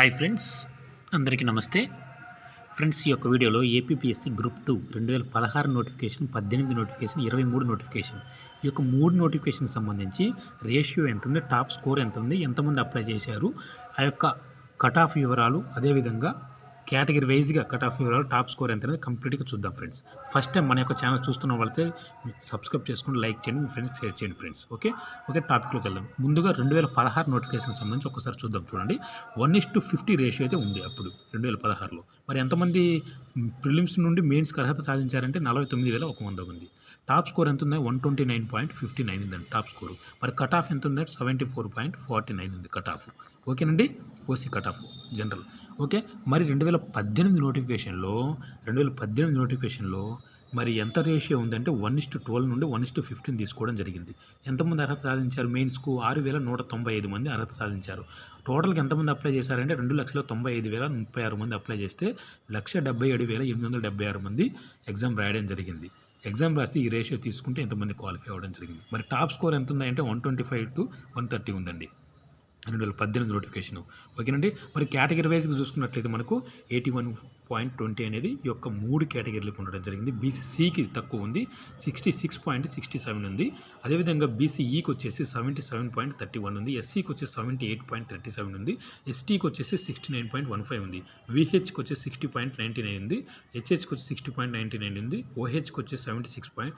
Hi friends అందరికీ నమస్తే. Friends ఈ యొక్క వీడియోలో ఏపీపీఎస్సీ గ్రూప్ టూ రెండు వేల పదహారు నోటిఫికేషన్ పద్దెనిమిది నోటిఫికేషన్ ఇరవై మూడు నోటిఫికేషన్ ఈ యొక్క మూడు నోటిఫికేషన్ సంబంధించి రేషియో ఎంత ఉంది టాప్ స్కోర్ ఎంత ఉంది ఎంతమంది అప్లై చేశారు ఆ యొక్క కట్ ఆఫ్ వివరాలు అదేవిధంగా కేటగిరీ వైజ్గా కట్ ఆఫ్ వివరాలు టాప్ స్కోర్ ఎంత అనేది కంప్లీట్గా చూద్దాం ఫ్రెండ్స్. ఫస్ట్ టైం మన యొక్క ఛానల్ చూస్తున్న వాళ్ళైతే సబ్స్క్రైబ్ చేసుకుని లైక్ చేయండి మీ ఫ్రెండ్స్ షేర్ చేయండి ఫ్రెండ్స్. ఓకే? ఓకే టాపిక్లోకి వెళ్దాం. ముందుగా రెండు వేల పదహారు నోటిఫికేషన్ సంబంధించి ఒకసారి చూద్దాం చూడండి. One is to fifty ratio అయితే ఉంది అప్పుడు రెండు వేల పదహారులో. మరి ఎంతమంది ప్రిలిమ్స్ నుండి మెయిన్స్కి అర్హత సాధించారంటే నలభై తొమ్మిది వేల ఒక వంద ఉంది టాప్ స్కోర్ ఎంత ఉంది one twenty nine point fifty nine ఉందండి టాప్ స్కోర్. మరి కట్ ఆఫ్ ఎంత ఉందంటే seventy four point forty nine ఉంది కట్ ఆఫ్. ఓకేనండి? OC cut off. General. Okay? మరి రెండు వేల పద్దెనిమిది నోటిఫికేషన్లో రెండు వేల పద్దెనిమిది నోటిఫికేషన్లో మరి ఎంత రేషియో ఉందంటే వన్ ఇస్ టు ట్వెల్వ్ నుండి వన్ ఇస్ టు ఫిఫ్టీన్ తీసుకోవడం జరిగింది. ఎంతమంది అర్హత సాధించారు? మెయిన్స్కు ఆరు వేల నూట తొంభై ఐదు మంది అర్హత సాధించారు. టోటల్గా ఎంతమంది అప్లై చేశారంటే రెండు లక్షల తొంభై ఐదు వేల ముప్పై ఆరు మంది అప్లై చేస్తే లక్ష డెబ్బై ఏడు వేల ఎనిమిది వందల డెబ్బై ఆరు మంది ఎగ్జామ్ రాయడం జరిగింది. ఎగ్జామ్ రాస్తే ఈ రేషియో తీసుకుంటే ఎంతమంది క్వాలిఫై అవ్వడం జరిగింది. మరి టాప్ స్కోర్ ఎంత ఉందంటే one twenty five to one thirty ఉందండి. రెండు వేల పద్దెనిమిది నోటిఫికేషన్. ఓకేనండి? మరి కేటగిరీ వైజ్గా చూసుకున్నట్లయితే మనకు ఎయిటీ వన్ పాయింట్ ట్వంటీ అనేది ఈ యొక్క మూడు కేటగిరీలకు ఉండడం జరిగింది. బీసీసీకి తక్కువ ఉంది sixty six point sixty seven ఉంది. అదేవిధంగా బీసీఈకి వచ్చేసి seventy seven point thirty one ఉంది. ఎస్సీకి వచ్చేసి seventy eight point thirty seven ఉంది. ఎస్టీకి వచ్చేసి sixty nine point one five ఉంది. విహెచ్కి వచ్చేసి సిక్స్టీ పాయింట్ నైంటీ నైన్ ఉంది. హెచ్హెచ్కి వచ్చి సిక్స్టీ పాయింట్ నైంటీ నైన్ ఉంది. ఓహెచ్కి వచ్చేసి seventy six point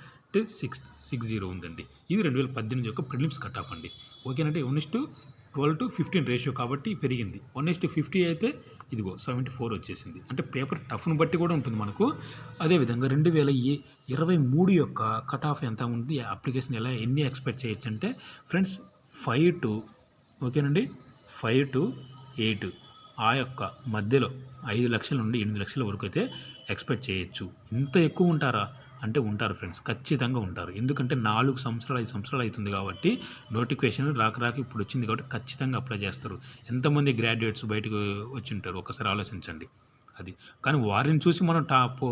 six six zero ఉందండి. ఇది రెండు వేల పద్దెనిమిది యొక్క ప్రిలిమ్స్ కట్ ఆఫ్ అండి. ఓకేనంటే one twelve to fifteen ratio కాబట్టి పెరిగింది. వన్ టు ఫిఫ్టీ అయితే ఇదిగో సెవెంటీ ఫోర్ వచ్చేసింది. అంటే పేపర్ టఫ్ను బట్టి కూడా ఉంటుంది మనకు. అదేవిధంగా రెండు వేల ఇరవై మూడు యొక్క కట్ ఆఫ్ ఎంత ఉంది? అప్లికేషన్ ఎలా ఎన్ని ఎక్స్పెక్ట్ చేయొచ్చు అంటే ఫ్రెండ్స్ ఫైవ్ టు ఓకేనండి? ఫైవ్ టు ఎయిట్ ఆ యొక్క మధ్యలో ఐదు లక్షల నుండి ఎనిమిది లక్షల వరకు అయితే ఎక్స్పెక్ట్ చేయొచ్చు. ఇంత ఎక్కువ ఉంటారా? అంటే ఉంటారు ఫ్రెండ్స్ ఖచ్చితంగా ఉంటారు. ఎందుకంటే నాలుగు సంవత్సరాలు ఐదు సంవత్సరాలు అవుతుంది కాబట్టి నోటిఫికేషన్ రాక రాక ఇప్పుడు వచ్చింది కాబట్టి ఖచ్చితంగా అప్లై చేస్తారు. ఎంతమంది గ్రాడ్యుయేట్స్ బయటకు వచ్చి ఉంటారు? ఒకసారి ఆలోచించండి. అది. కానీ వారిని చూసి మనం టాప్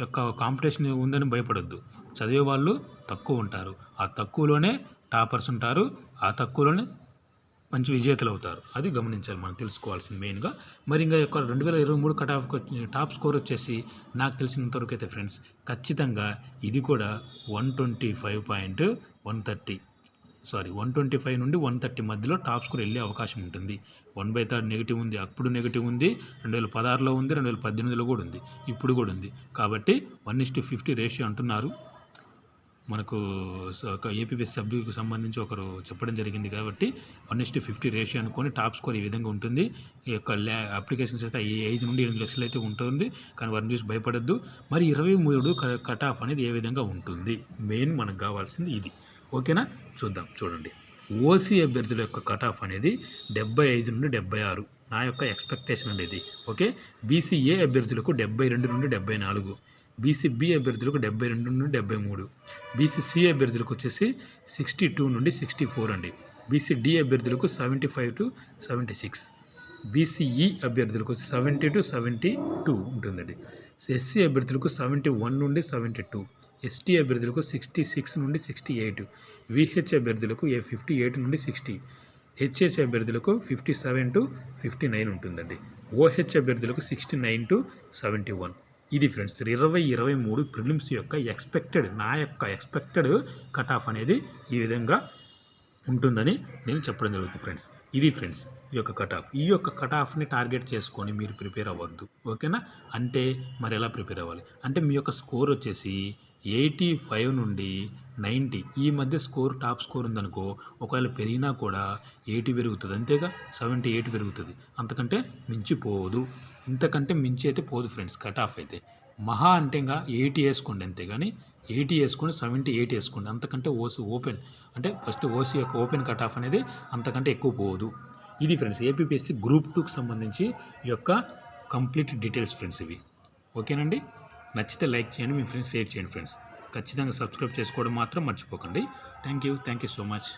యొక్క కాంపిటీషన్ ఉందని భయపడొద్దు. చదివే వాళ్ళు తక్కువ ఉంటారు. ఆ తక్కువలోనే టాపర్స్ ఉంటారు. ఆ తక్కువలోనే మంచి విజేతలు అవుతారు అది గమనించాలి మనం తెలుసుకోవాల్సింది మెయిన్గా. మరి ఇంకా యొక్క రెండు వేల ఇరవై మూడు కట్ ఆఫ్ టాప్ స్కోర్ వచ్చేసి నాకు తెలిసినంతవరకు అయితే ఫ్రెండ్స్ ఖచ్చితంగా ఇది కూడా one twenty five point one thirty. Sorry one twenty five నుండి వన్ థర్టీ మధ్యలో టాప్ స్కోర్ వెళ్ళే అవకాశం ఉంటుంది. వన్ బై థర్డ్ నెగిటివ్ ఉంది అప్పుడు నెగిటివ్ ఉంది రెండు వేల పదహారులో ఉంది రెండు వేల పద్దెనిమిదిలో కూడా ఉంది ఇప్పుడు కూడా ఉంది. కాబట్టి one is to fifty ratio అంటున్నారు. మనకు ఒక ఏపీఎస్ సభ్యులకు సంబంధించి ఒకరు చెప్పడం జరిగింది కాబట్టి one is to fifty ratio అనుకొని టాప్ స్కోర్ ఈ విధంగా ఉంటుంది. ఈ యొక్క ల్యా అప్లికేషన్స్ అయితే ఐదు నుండి ఎనిమిది లక్షలు అయితే ఉంటుంది. కానీ వారిని చూసి భయపడద్దు. మరి ఇరవై మూడు కట్ ఆఫ్ అనేది ఏ విధంగా ఉంటుంది? మెయిన్ మనకు కావాల్సింది ఇది. ఓకేనా? చూద్దాం చూడండి. ఓసీ అభ్యర్థుల యొక్క కట్ ఆఫ్ అనేది డెబ్బై ఐదు నుండి డెబ్బై ఆరు. నా యొక్క ఎక్స్పెక్టేషన్ అనేది ఓకే? బీసీఏ అభ్యర్థులకు డెబ్బై రెండు నుండి డెబ్బై నాలుగు. బీసీబీ అభ్యర్థులకు డెబ్బై రెండు నుండి డెబ్బై మూడు. బీసీసీ అభ్యర్థులకు వచ్చేసి సిక్స్టీ టూ నుండి సిక్స్టీ ఫోర్ అండి బీసీడీ అభ్యర్థులకు seventy five to seventy six BCE అభ్యర్థులకు వచ్చి సెవెంటీ టు సెవెంటీ టూ ఉంటుందండి ఎస్సీ అభ్యర్థులకు సెవెంటీ వన్ నుండి సెవెంటీ టూ ఎస్టీ అభ్యర్థులకు సిక్స్టీ సిక్స్ నుండి సిక్స్టీ ఎయిట్ విహెచ్ అభ్యర్థులకు ఏ ఫిఫ్టీ ఎయిట్ నుండి సిక్స్టీ హెచ్హెచ్ అభ్యర్థులకు fifty seven to fifty nine ఉంటుందండి ఓహెచ్ అభ్యర్థులకు sixty nine to seventy one ఇది ఫ్రెండ్స్ ఇరవై ఇరవై మూడు ప్రిలిమ్స్ యొక్క ఎక్స్పెక్టెడ్ నా యొక్క ఎక్స్పెక్టెడ్ కట్ ఆఫ్ అనేది ఈ విధంగా ఉంటుందని నేను చెప్పడం జరుగుతుంది ఫ్రెండ్స్. ఇది ఫ్రెండ్స్ ఈ యొక్క కట్ ఆఫ్ ఈ యొక్క కట్ ఆఫ్ని టార్గెట్ చేసుకొని మీరు ప్రిపేర్ అవ్వద్దు. ఓకేనా? అంటే మరి ఎలా ప్రిపేర్ అవ్వాలి? అంటే మీ యొక్క స్కోర్ వచ్చేసి ఎయిటీ ఫైవ్ నుండి నైంటీ. ఈ మధ్య స్కోర్ టాప్ స్కోర్ ఉందనుకో ఒకవేళ పెరిగినా కూడా ఎయిటీ పెరుగుతుంది. అంతేగా? సెవెంటీ ఎయిట్ పెరుగుతుంది. అంతకంటే మించిపోదు. ఇంతకంటే మించి అయితే పోదు ఫ్రెండ్స్ కట్ ఆఫ్ అయితే. మహా అంటే ఇంకా ఎయిటీ వేసుకోండి అంతే కానీ ఎయిటీ వేసుకోండి సెవెంటీ ఎయిట్ వేసుకోండి. అంతకంటే ఓసీ ఓపెన్ అంటే ఫస్ట్ ఓసీ యొక్క ఓపెన్ కట్ ఆఫ్ అనేది అంతకంటే ఎక్కువ పోదు. ఇది ఫ్రెండ్స్ ఏపీఎస్సి గ్రూప్ టూకి సంబంధించి యొక్క కంప్లీట్ డీటెయిల్స్ ఫ్రెండ్స్ ఇవి. ఓకేనండి? నచ్చితే లైక్ చేయండి మీ ఫ్రెండ్స్ షేర్ చేయండి ఫ్రెండ్స్. ఖచ్చితంగా సబ్స్క్రైబ్ చేసుకోవడం మాత్రం మర్చిపోకండి. Thank you thank you so much.